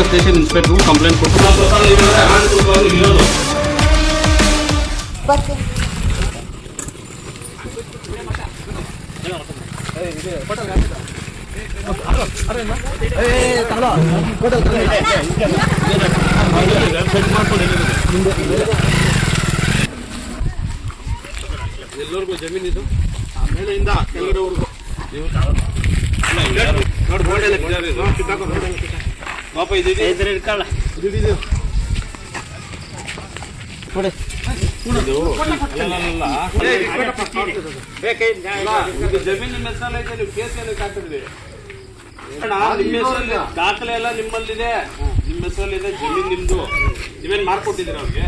Station inspector complaint ಕೊಟ್ಟು ಎಲ್ಲರಿಗೂ ಸ್ವತಃ ಇದು. ಮೇಲೆಯಿಂದ ಕೆಳಗಡೆವರೆಗೂ ನೀವು ನೋಡಿ ಬೋರ್ಡ್ ಎಲ್ಲ clear ಇದೆ. ಪಾಪ ಇದಿದೆ ಇಟ್ಕೊಳ್ಳ ಇದು ಜಮೀನಿನ ಹೆಸರಲ್ಲ ಇದೆ ನೀವು ಕೇಸ್ ಏನಕ್ಕೆ ಹಾಕಿದ್ರಿ ನಿಮ್ಮ ಹೆಸರಲ್ಲಿ ದಾಖಲೆ ಎಲ್ಲ ನಿಮ್ಮಲ್ಲಿದೆ. ನಿಮ್ಮ ಹೆಸರಲ್ಲಿದೆ ಜಮೀನ್ ನಿಮ್ದು. ನೀವೇನ್ ಮಾಡ್ಕೊಟ್ಟಿದ್ದೀರ ಅವ್ರಿಗೆ?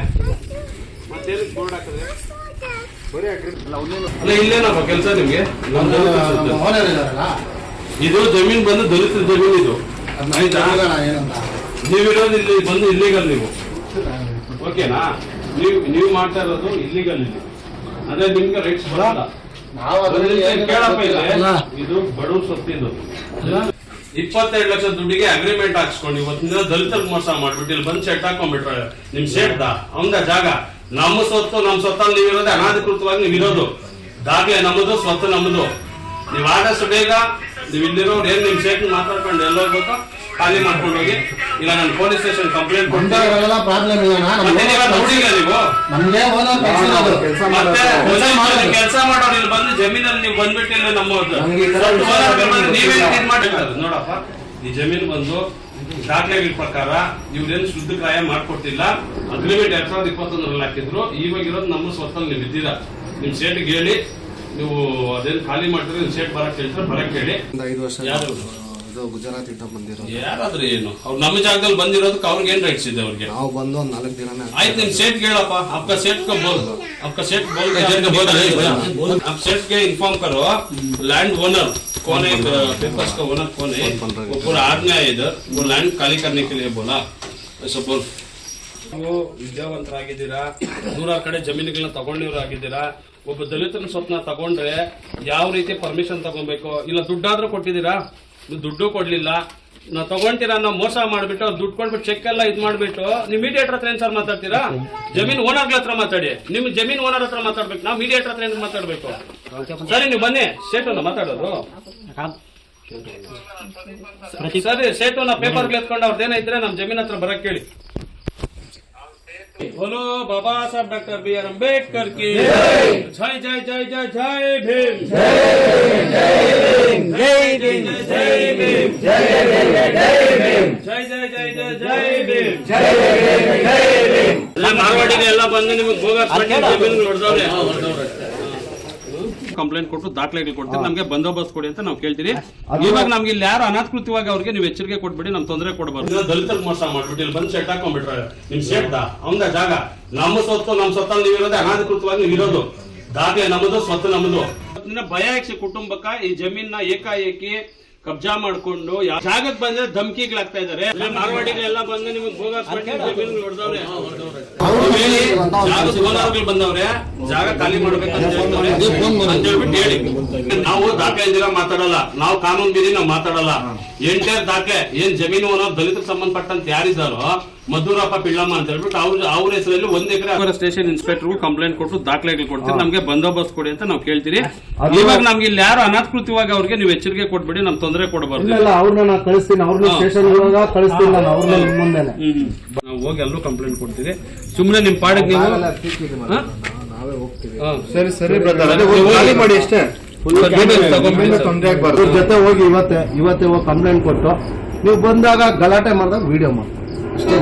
ಮತ್ತೇನು ಬೋರ್ಡ್ ಹಾಕಿದ್ರೆ? ಅಲ್ಲ ಇಲ್ಲೇನಪ್ಪ ಕೆಲಸ ನಿಮ್ಗೆ. ಇದು ಜಮೀನ್ ಬಂದು ದಲಿತ ಜಮೀನ್ ಇದು. ನೀವಿರೋದು ಇಲ್ಲಿ ಬಂದು ಇಲ್ಲಿಗಲ್ ನೀವು. ಓಕೆನಾ ನೀವು ನೀವು ಮಾಡ್ತಾ ಇರೋದು ಇಲ್ಲಿಗಲ್ ಇಲ್ಲಿ. ಅಂದ್ರೆ ನಿಮ್ಗೆ ರೈಟ್ಸ್ ಬರಲ್ಲ. ಕೇಳಪ್ಪ ಇಲ್ಲಿ. ಇದು ಬಡವ್ರ ಸೊತ್ತಿದ್ದು. ಇಪ್ಪತ್ತೆರಡು ಲಕ್ಷ ದುಡ್ಡಿಗೆ ಅಗ್ರಿಮೆಂಟ್ ಹಾಕ್ಸ್ಕೊಂಡು ಇವತ್ತಿನ ದಲಿತರಿಗೆ ಮೋಸ ಮಾಡ್ಬಿಟ್ಟು ಇಲ್ಲಿ ಬಂದು ಸೆಟ್ ಹಾಕೊಂಡ್ಬಿಟ್ರೆ ನಿಮ್ ಸೇಟ್ದ ಅವಂದ ಜಾಗ. ನಮ್ಮ ಸ್ವತ್ತು ನಮ್ಮ ಸ್ವತ್ತಲ್ಲಿ ನೀವಿರೋದೇ ಅನಾಧಿಕೃತವಾಗಿ ನೀವಿರೋದು. ದಾಖಲೆ ನಮ್ಮದು ಸ್ವತ್ತು ನಮ್ಮದು. ನೀವು ಆದಷ್ಟು ಬೇಗ ನೀವು ಇಲ್ಲಿರೋರು ಏನ್ ನಿಮ್ ಸೇಟ್ ಮಾತಾಡ್ಕೊಂಡು ಎಲ್ಲೋಗ್ಬೇಕು? ಖಾಲಿ ಮಾಡ್ಕೊಂಡು ಹೋಗಿ ಇಲ್ಲ ನಾನು ಪೊಲೀಸ್ ಸ್ಟೇಷನ್ ಕಂಪ್ಲೇಂಟ್ ಕೊಡ್ತೀನಿ. ಪ್ರಾಬ್ಲಮ್ ಇಲ್ಲ ನೋಡಿಲ್ಲ ನೀವು? ನಮ್ಗೆ. ಮತ್ತೆ ಕೆಲಸ ಮಾಡೋರು ಇಲ್ಲಿ ಬಂದು ಜಮೀನಲ್ಲಿ ನೀವು ಬಂದ್ಬಿಟ್ಟು ಇಲ್ಲಿ ನಮ್ಮ ನಮ್ಗೆ ಈ ತರ ಸ್ವಲ್ಪ ವಿಷಯ ಓನರ್ಗೆ ಬಂದು ಗೊತ್ತಿಲ್ಲ. ನೀವೇ ಇದ್ ನೋಡಪ್ಪ ಈ ಜಮೀನು ಬಂದು ದಾಖಲೆಗಳ ಪ್ರಕಾರ ಇವ್ರೇನು ಶುದ್ಧ ಕಾಯ ಮಾಡ್ಕೊಟ್ಟಿಲ್ಲ ಅಗ್ರಿಮೆಂಟ್ ಎರಡ್ ಸಾವಿರದ ಇಪ್ಪತ್ತೊಂದರಲ್ಲಿ ಹಾಕಿದ್ರು. ಇವಾಗ ಇರೋದು ನಮ್ಮ ಸ್ವತ್ತಲ್ಲಿ ನೀವು ಇದ್ದೀರಾ. ನಿಮ್ ಸೇಟ್ಗೆ ಹೇಳಿ ನೀವು ಅದೇನ್ ಖಾಲಿ ಮಾಡ್ತಾರೆ ನಿಮ್ ಸೇಟ್ ಬರಕ್ ಹೇಳ್ತಾರೆ ಬರಕ್ ಹೇಳಿ ಒಂದು ಐದು ವರ್ಷ ಯಾರು? ಇದು ಗುಜರಾತ್ ಇಂದ ಬಂದಿರೋದು ಯಾರಾದ್ರೂ ಏನು ಅವ್ರು ನಮ್ಮ ಜಾಗದಲ್ಲಿ ಬಂದಿರೋದಕ್ಕೆ ಅವ್ರಿಗೆ ಏನ್ ರೈಟ್ಸ್ ಇದೆ ಅವ್ರಿಗೆ ನಾವು ಬಂದು ಒಂದ್ ನಾಲ್ಕು ದಿನನೇ ಆಯ್ತು ನಿಮ್ ಸೇಟ್ ಹೇಳಪ್ಪ आपका सेठ को बोल आपका सेठ बोल के आपके बोल रहे हैं आप सेठ के इन्फॉर्म करो लैंड ओनर कौन है पेपर्स का ओनर कौन है वो पूरा आदमी है इधर वो लैंड खाली करने के लिए बोला ऐसा बोल ನೀವು ವಿದ್ಯಾವಂತರಾಗಿದ್ದೀರಾ? ನೂರಾರು ಕಡೆ ಜಮೀನುಗಳನ್ನ ಆಗಿದ್ದೀರಾ ಒಬ್ಬ ದಲಿತನ ಸ್ವಪ್ನ ತಗೊಂಡ್ರೆ ಯಾವ ರೀತಿ ಪರ್ಮಿಷನ್ ತಗೊಬೇಕು? ಇಲ್ಲ, ದುಡ್ಡಾದ್ರೂ ಕೊಟ್ಟಿದ್ದೀರಾ? ನೀವು ದುಡ್ಡು ಕೊಡ್ಲಿಲ್ಲ. ನಾ ತಗೊಂತೀರಾ ನಾವು ಮೋಸ ಮಾಡ್ಬಿಟ್ಟು ಅವ್ರು ದುಡ್ಡು ಕೊಟ್ಬಿಟ್ಟು ಚೆಕ್ ಎಲ್ಲ ಇದು ಮಾಡ್ಬಿಟ್ಟು ನೀವು ಮೀಡಿಯೇಟರ್ ಹತ್ರ ಏನ್ ಸರ್ ಮಾತಾಡ್ತೀರಾ? ಜಮೀನ್ ಓನರ್ಗಳ ಹತ್ರ ಮಾತಾಡಿ. ನಿಮ್ ಜಮೀನ್ ಓನರ್ ಹತ್ರ ಮಾತಾಡ್ಬೇಕು. ನಾವು ಮೀಡಿಯೇಟರ್ ಹತ್ರ ಏನ್ ಮಾತಾಡ್ಬೇಕು? ಸರಿ, ನೀವು ಬನ್ನಿ. ಸೇಟು ಮಾತಾಡೋದು. ಸರಿ ಸೇಟು ನಾ ಪೇಪರ್ ಎತ್ಕೊಂಡು ಅವ್ರದ್ದೇನ ಇದ್ರೆ ನಮ್ ಜಮೀನ್ ಹತ್ರ ಬರಕ್ ಕೇಳಿ. बोलो बाबा साहब डॉक्टर बी आर अम्बेडकर की जय जय जय जय जय भीम जय भीम जय भीम जय जय जय जय भीम ಮಾರ್ವಾಡಿಗೆ ಎಲ್ಲ ಬಂದು ನಿಮಗೆ ಗೋಗಾಸ್ಬಿಟ್ಟು ಜಮೀನುಗಳು ಹೊಡೆದವ್ರೆ ಕಂಪ್ಲೇಂಟ್ ಕೊಟ್ಟು ದಾಖಲೆಗಳು ಕೊಡ್ತೀವಿ ನಮಗೆ ಬಂದೋಬಸ್ತ್ ಕೊಡಿ ಅಂತ ನಾವು ಕೇಳ್ತೀವಿ ಇವಾಗ ನಮ್ಗೆ ಇಲ್ಲಿ ಯಾರು ಅನಾಕೃತವಾಗಿ ಅವ್ರಿಗೆ ನೀವು ಎಚ್ಚರಿಕೆ ಕೊಟ್ಬಿಡಿ ನಮ್ ತೊಂದರೆ ಕೊಡಬಾರ್ದು. ದಲಿತರ ಮೋಸ ಮಾಡ್ಬಿಟ್ಟು ಇಲ್ಲಿ ಬಂದು ಸೆಟ್ ಹಾಕೊಂಡ್ಬಿಟ್ರೆ ನಿಮ್ ಸೇಟ್ದ ಅವಂದ ಜಾಗ. ನಮ್ಮ ಸ್ವತ್ತು ನಮ್ಮ ಸ್ವತ್ತಲ್ಲಿ ಇರೋದೇ ಅನಾಧಿಕೃತವಾಗಿ ನೀವು ಇರೋದು. ದಾಖಲೆ ನಮ್ಮದು ಸ್ವತ್ತು ನಮ್ಮದು. ಇವತ್ತಿನ ಭಯ ಕುಟುಂಬಕ್ಕ ಈ ಜಮೀನ ಏಕಾಏಕಿ ಕಬ್ಜಾ ಮಾಡ್ಕೊಂಡು ಯಾ- ಜಾಗಕ್ಕೆ ಬಂದ್ರೆ ಧಮಕಿಗಳಾಗ್ತಾ ಇದಾರೆ. ಮಾರ್ವಾಡಿಗಳೆಲ್ಲ ಬಂದ್ರೆ ಬಂದು ನಿಮಗೆ ಬಂದವ್ರೆ. ಜಾಗ ಖಾಲಿ ಮಾಡ್ಬೇಕಂತ ಅಂತ ಹೇಳ್ಬಿಟ್ಟು ಹೇಳಿ. ನಾವು ದಾಖಲೆ ಇದ್ದೀರಾ ಮಾತಾಡಲ್ಲ ನಾವು ಕಾನೂನು ಬೀದಿ ನಾವು ಮಾತಾಡಲ್ಲ ಎಂಟೇರ್ ದಾಖಲೆ ಏನ್ ಜಮೀನು ಅನ್ನೋ ದಲಿತ ಸಂಬಂಧಪಟ್ಟಂತ ಯಾರಿದ್ದಾರೋ? ಮಧುರಪ್ಪ ಪಿಳ್ಳಮ್ಮ ಅಂತ ಹೇಳ್ಬಿಟ್ಟು ಅವ್ರ ಅವ್ರ ಹೆಸರಲ್ಲಿ ಒಂದ್ ಎಕರೆ ಸ್ಟೇಷನ್ ಇನ್ಸ್ಪೆಕ್ಟರ್ ಕಂಪ್ಲೇಂಟ್ ಕೊಟ್ಟು ದಾಖಲೆಗಳು ಕೊಡ್ತೀವಿ ನಮ್ಗೆ ಬಂದೋಬಸ್ತ್ ಕೊಡಿ ಅಂತ ನಾವು ಕೇಳ್ತೀರಿ. ಇವಾಗ ನಮ್ಗೆ ಇಲ್ಲಿ ಯಾರು ಅನಾಧಿಕೃತವಾಗಿ ಅವ್ರಿಗೆ ನೀವು ಎಚ್ಚರಿಕೆ ಕೊಟ್ಬಿಡಿ ನಮ್ ತೊಂದರೆ ಕೊಡಬಾರ್ದು. ಇಲ್ಲ ಅವ್ರನ್ನ ನಾನು ಕಳಿಸ್ತೀನಿ ಅವ್ರನ್ನ ಸ್ಟೇಷನ್ ಒಳಗ ಕಳಿಸ್ತೀನಿ ನಾನು ಅವ್ರನ್ನ ನಿಮ್ ನಾವು ಹೋಗಿ ಅಲ್ಲೂ ಕಂಪ್ಲೇಂಟ್ ಕೊಡ್ತೀವಿ ಸುಮ್ನೆ ನಿಮ್ ಪಾಡಕ್ಕೆ ನೀವು ಹೋಗ್ತೀವಿ. ಸರಿ ಸರಿ ಬ್ರದರ್ ಅದೇ ಖಾಲಿ ಮಾಡಿ ಅಷ್ಟೇ. ತೊಂದರೆ ಜೊತೆ ಹೋಗಿ ಇವತ್ತೇ ಇವತ್ತೇ ಹೋಗಿ ಕಂಪ್ಲೇಂಟ್ ಕೊಟ್ಟು ನೀವು ಬಂದಾಗ ಗಲಾಟೆ ಮಾಡಿದಾಗ ವಿಡಿಯೋ ಮಾಡಿ ಅಷ್ಟೇ